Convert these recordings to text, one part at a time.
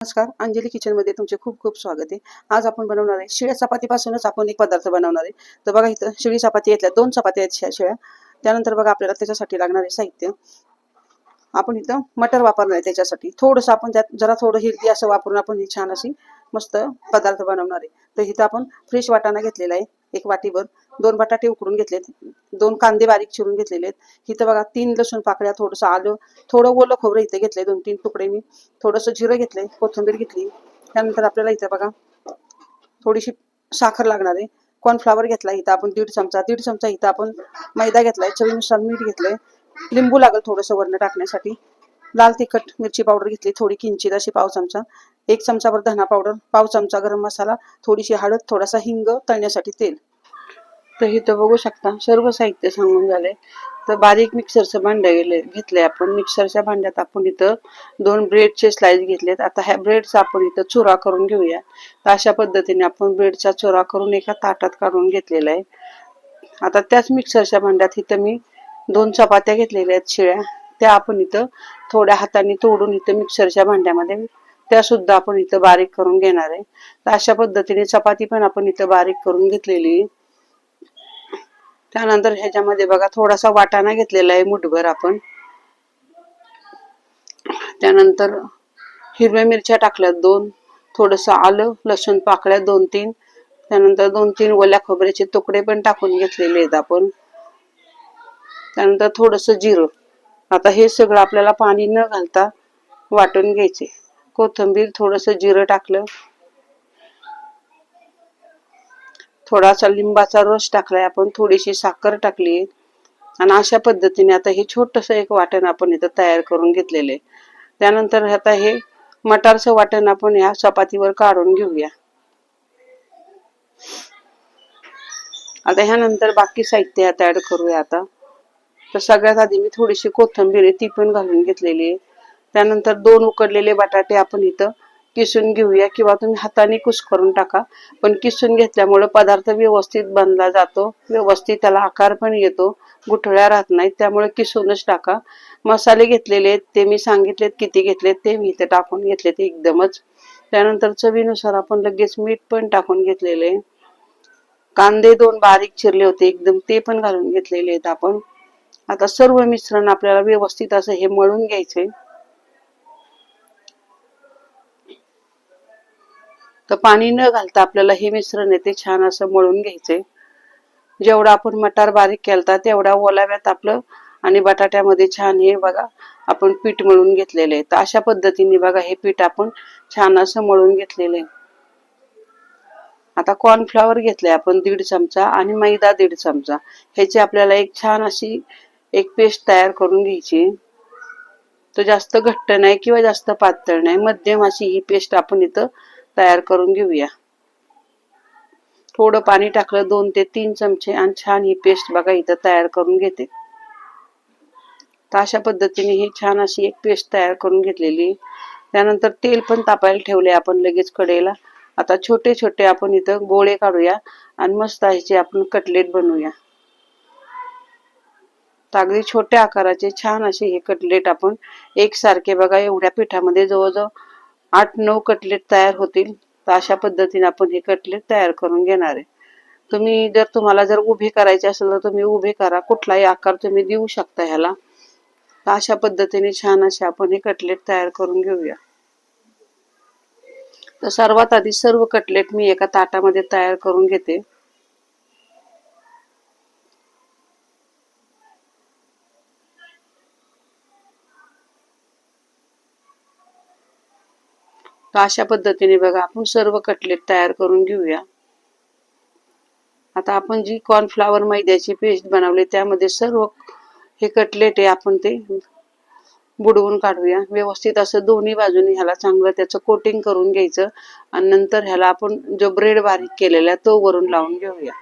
नमस्कार अंजली किचनमध्ये तुमचे खूप खूप स्वागत आहे. आज आपण बनवणार आहे शिळ्या चपातीपासूनच आपण एक पदार्थ बनवणार आहे. तर बघा इथं शिळी चपाती घेतल्या दोन चपाती आहेत शिळ्या. त्यानंतर बघा आपल्याला त्याच्यासाठी लागणारे साहित्य. आपण इथं मटर वापरणार आहे त्याच्यासाठी. थोडंसं आपण त्यात जरा थोडं हेल्दी असं वापरून आपण ही छान अशी मस्त पदार्थ बनवणार आहे. तर इथं आपण फ्रेश वाटाणा घेतलेला आहे एक वाटीभर. दोन बटाटे उकडून घेतलेत. दोन कांदे बारीक चिरून घेतलेले आहेत. इथं बघा तीन लसूण पाकळ्या थोडंसं आलं थोडं ओलं खोबरं इथं घेतलंय दोन तीन तुकडे मी. थोडंसं जिरं घेतलंय कोथिंबीर घेतली. त्यानंतर आपल्याला इथं बघा थोडीशी साखर लागणार आहे. कॉर्नफ्लावर घेतला इथं आपण दीड चमचा. दीड चमचा इथं आपण मैदा घेतलाय चवीनुसार मीठ घेतलंय. लिंबू लागेल थोडंसं वरण टाकण्यासाठी. लाल तिखट मिरची पावडर घेतली थोडी किंचित अशी पाव चमचा. एक चमचाभर धना पावडर पाव चमचा गरम मसाला थोडीशी हळद थोडासा हिंग तळण्यासाठी तेल. तर इथं बघू शकता सर्व साहित्य सांगून झालंय. तर बारीक मिक्सरचं भांडं गेले घेतलंय आपण. मिक्सरच्या भांड्यात आपण इथं दोन ब्रेडचे स्लाइस घेतलेत. आता ह्या ब्रेडचा आपण इथं चुरा करून घेऊया. तर अशा पद्धतीने आपण ब्रेडचा चुरा करून एका ताटात काढून घेतलेला आहे. आता त्याच मिक्सरच्या भांड्यात इथं मी दोन चपात्या घेतलेल्या आहेत शिळ्या. त्या आपण इथं थोड्या हाताने तोडून इथं मिक्सरच्या भांड्यामध्ये त्या सुद्धा आपण इथं बारीक करून घेणार आहे. तर अशा पद्धतीने चपाती पण आपण इथं बारीक करून घेतलेली आहे. त्यानंतर ह्याच्यामध्ये बघा थोडासा वाटाणा घेतलेला आहे मुठभर आपण. त्यानंतर हिरव्या मिरच्या टाकल्यात दोन थोडस आलं लसूण पाकळ्या दोन तीन त्यानंतर दोन तीन ओल्या खोबऱ्याचे तुकडे पण टाकून घेतलेले आहेत आपण. त्यानंतर थोडस जिरं. आता हे सगळं आपल्याला पाणी न घालता वाटून घ्यायचे. कोथिंबीर थोडस जिरं टाकलं. थोडासा लिंबाचा रस टाकलाय आपण थोडीशी साखर टाकली. आणि अशा पद्धतीने आता हे छोटस एक वाटण आपण इथं तयार करून घेतलेले त्यानंतर आता हे मटारचं वाटण आपण या चपातीवर काढून घेऊया. आता ह्यानंतर बाकी साहित्य आता ऍड करूया आता. तर सगळ्यात आधी मी थोडीशी कोथिंबीर आहे ती पण घालून घेतलेली आहे. त्यानंतर दोन उकडलेले बटाटे आपण इथं किसून घेऊया किंवा तुम्ही हाताने कुस करून टाका. पण किसून घेतल्यामुळे पदार्थ व्यवस्थित बनला जातो व्यवस्थित त्याला आकार पण येतो गुठळ्या राहत नाहीत त्यामुळे किसूनच टाका. मसाले घेतलेले आहेत ते मी सांगितलेत किती घेतलेत ते मी इथे टाकून घेतले ते एकदमच. त्यानंतर चवीनुसार आपण लगेच मीठ पण टाकून घेतलेले कांदे दोन बारीक चिरले होते एकदम ते पण घालून घेतलेले आहेत आपण. आता सर्व मिश्रण आपल्याला व्यवस्थित असं हे मळून घ्यायचंय. तर पाणी न घालता आपल्याला हे मिश्रण आहे ते छान असं मळून घ्यायचंय. जेवढा आपण मटार बारीक केलता तेवढा ओलाव्यात आपलं आणि बटाट्यामध्ये छान हे बघा आपण पीठ मळून घेतलेलं आहे. तर अशा पद्धतीने बघा हे पीठ आपण छान असं मळून घेतलेलं आहे. आता कॉर्नफ्लॉवर घेतलंय आपण दीड चमचा आणि मैदा दीड चमचा. ह्याची आपल्याला एक छान अशी एक पेस्ट तयार करून घ्यायची. तर जास्त घट्ट नाही किंवा जास्त पातळ नाही. मध्यम अशी ही पेस्ट आपण इथं तयार करून घेऊया. थोडं पाणी टाकलं दोन ते तीन चमचे आणि छान ही पेस्ट बघा इथं तयार करून घेते. तर अशा पद्धतीने ही छान अशी एक पेस्ट तयार करून घेतलेली. त्यानंतर तेल पण तापायला ठेवले आपण लगेच कडेला आता छोटे छोटे आपण इथं गोळे काढूया आणि मस्त ह्याचे आपण कटलेट बनवूया. तर अगदी छोट्या आकाराचे छान असे हे कटलेट आपण एकसारखे बघा एवढ्या पिठामध्ये जवळजवळ आठ नऊ कटलेट तयार होतील. तर अशा पद्धतीने आपण हे कटलेट तयार करून घेणार आहे. तुम्ही जर तुम्हाला जर उभे करायचे असेल तर तुम्ही उभे करा. कुठलाही आकार तुम्ही देऊ शकता ह्याला. तर अशा पद्धतीने छान असे आपण हे कटलेट तयार करून घेऊया. तर सर्वात आधी सर्व कटलेट मी एका ताटामध्ये तयार करून घेते. तर अशा पद्धतीने बघा आपण सर्व कटलेट तयार करून घेऊया. आता आपण जी कॉर्नफ्लावर मैद्याची पेस्ट बनवली त्यामध्ये सर्व हे कटलेट आहे आपण ते बुडवून काढूया. व्यवस्थित असं दोन्ही बाजूनी ह्याला चांगलं त्याचं कोटिंग करून घ्यायचं आणि नंतर ह्याला आपण जो ब्रेड बारीक केलेला आहे तो वरून लावून घेऊया.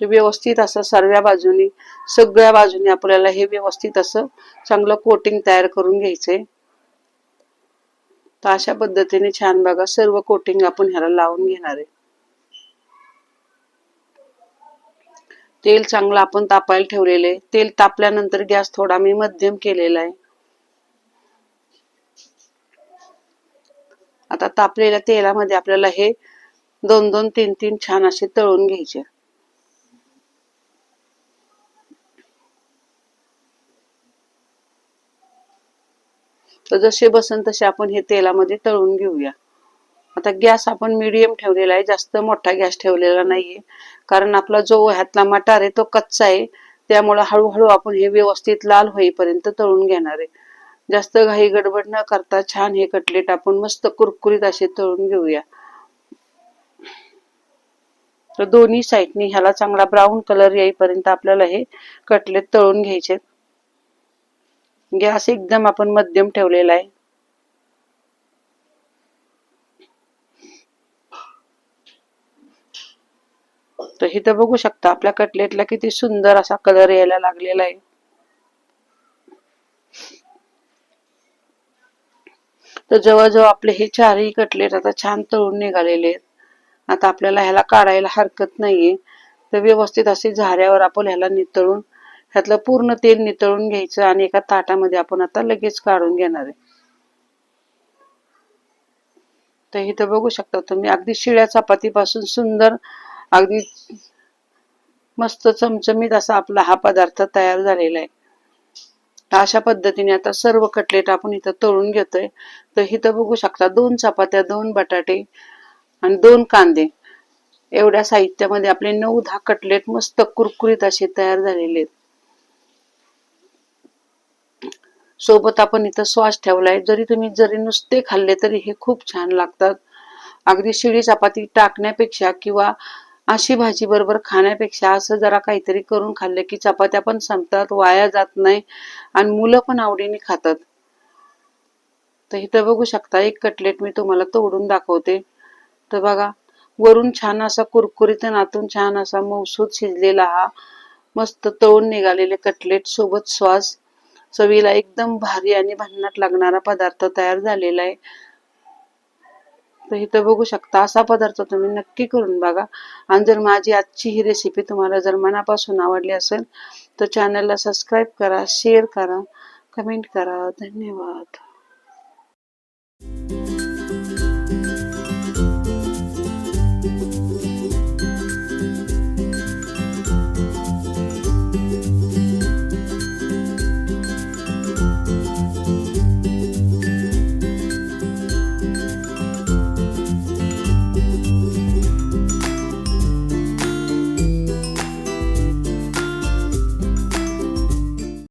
ते व्यवस्थित असं सर्व बाजूनी सगळ्या बाजूनी आपल्याला हे व्यवस्थित असं चांगलं कोटिंग तयार करून घ्यायचंय. तर अशा पद्धतीने छान बघा सर्व कोटिंग आपण ह्याला लावून घेणार आहे. तेल चांगलं आपण तापायला ठेवलेले तेल तापल्यानंतर गॅस थोडा मी मध्यम केलेला आहे. आता तापलेल्या तेलामध्ये आपल्याला हे दोन दोन तीन तीन छान असे तळून घ्यायचे. तर जसे बसन तसे आपण हे तेलामध्ये तळून घेऊया. आता गॅस आपण मीडियम ठेवलेला आहे जास्त मोठा गॅस ठेवलेला नाहीये. कारण आपला जो ह्यातला मटार आहे तो कच्चा आहे. त्यामुळे हळूहळू आपण हे व्यवस्थित लाल होईपर्यंत तळून घेणार आहे. जास्त घाई गडबड न करता छान हे कटलेट आपण मस्त कुरकुरीत असे तळून घेऊया. तर दोन्ही साईडनी ह्याला चांगला ब्राऊन कलर येईपर्यंत आपल्याला हे कटलेट तळून घ्यायचे म्हणजे गॅस एकदम आपण मध्यम ठेवलेला आहे. तर इथं बघू शकता आपल्या कटलेटला किती सुंदर असा कलर यायला लागलेला आहे. तर जवळजवळ आपले हे चारही कटलेट आता छान तळून निघालेले आहेत. आता आपल्याला ह्याला काढायला हरकत नाहीये. तर व्यवस्थित असे झाऱ्यावर आपण ह्याला नितळून ह्यातलं पूर्ण तेल नितळून घ्यायचं आणि एका ताटामध्ये आपण आता लगेच काढून घेणार आहे. तर इथं बघू शकता तुम्ही अगदी शिळ्या चपातीपासून सुंदर अगदी मस्त चमचमीत असा आपला हा पदार्थ तयार झालेला आहे. अशा पद्धतीने आता सर्व कटलेट आपण इथं तळून घेतोय. तर इथं बघू शकता दोन चपात्या दोन बटाटे आणि दोन कांदे. एवढ्या साहित्यामध्ये आपले नऊ दहा कटलेट मस्त कुरकुरीत असे तयार झालेले आहेत. सोबत आपण इथं सॉस ठेवलाय. जरी तुम्ही जरी नुसते खाल्ले तरी हे खूप छान लागतात. अगदी शिळी चपाती टाकण्यापेक्षा किंवा अशी भाजी बरोबर खाण्यापेक्षा असं जरा काहीतरी करून खाल्ले की चपात्या पण संपतात वाया जात नाही आणि मुलं पण आवडीने खातात. तर इथं बघू शकता एक कटलेट मी तुम्हाला तोडून दाखवते. तर बघा वरून छान असा कुरकुरीत नातून आतून छान असा मौसूद शिजलेला हा मस्त तळून निघालेले कटलेट सोबत सॉस. चवीला एकदम भारी आणि भन्नाट लागणारा पदार्थ तयार झालेला आहे. तर इथं बघू शकता असा पदार्थ तुम्ही नक्की करून बघा. आणि जर माझी आजची ही रेसिपी तुम्हाला जर मनापासून आवडली असेल तर चॅनलला सबस्क्राईब करा शेअर करा कमेंट करा. धन्यवाद.